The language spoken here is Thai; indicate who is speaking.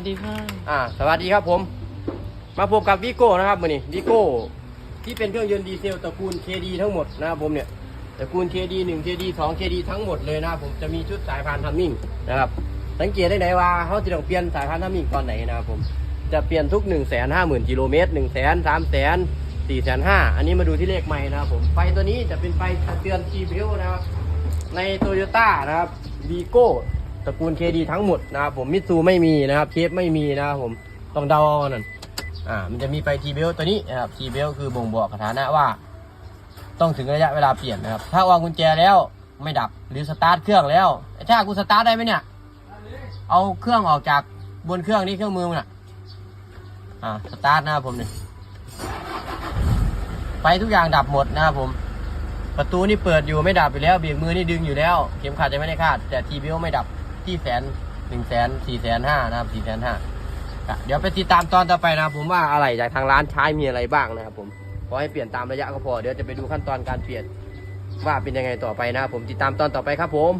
Speaker 1: สวัสดีค่ะ
Speaker 2: อ่า สวัสดีครับผม มาพบกับวิโก้นะครับมือนี้วิโก้ที่เป็นเครื่องยนต์ดีเซลตระกูล KD ทั้งหมดนะครับผมเนี่ยตระกูล KD 1 KD 2 KD ทั้งหมดเลยนะครับผมจะมีชุดสายพานทัมมิ่งนะครับ สังเกตได้ไหนว่าเขาจะต้องเปลี่ยนสายพานทัมมิ่งตอนไหนนะครับผม จะเปลี่ยนทุก 1 5 0 0 0 0กิโลเมตร1 0 0 0 0 0 3 0 0 0 0 4 5 0 0อันนี้มาดูที่เลขไม้นะครับผม ไฟตัวนี้จะเป็นไฟเตือน T b e l นะครับ ในโตโยต้านะครับวีโก้ ตระกูล KD ทั้งหมดนะครับผมมิตซูไม่มีนะครับเชฟไม่มีนะครับผมต้องเดาเอานั่นอ่ามันจะมีไฟทีเบลตัวนี้นะครับทีเบลคือบ่งบอกสถานะว่า ต้องถึงระยะเวลาเปลี่ยนนะครับ ถ้าวางกุญแจแล้วไม่ดับหรือสตาร์ทเครื่องแล้วไอ้ชากูสตาร์ทได้ไหมเนี่ยเอาเครื่องออกจากบนเครื่องนี่เครื่องมือมันอะอ่าสตาร์ทนะครับผมนี่ไฟทุกอย่างดับหมดนะครับผม ประตูนี่เปิดอยู่ไม่ดับอยู่แล้วเบรกมือนี่ดึงอยู่แล้ว เข็มขัดจะไม่ได้คาด แต่ทีเบลไม่ดับ ที่แสนหนึ่งแสนสี่แสนห้านะครับสี่แสนห้าเดี๋ยวไปติดตามตอนต่อไปนะครับผมว่าอะไรจากทางร้านใช้มีอะไรบ้างนะครับผมขอให้เปลี่ยนตามระยะก็พอเดี๋ยวจะไปดูขั้นตอนการเปลี่ยนว่าเป็นยังไงต่อไปนะครับผมติดตามตอนต่อไปครับผม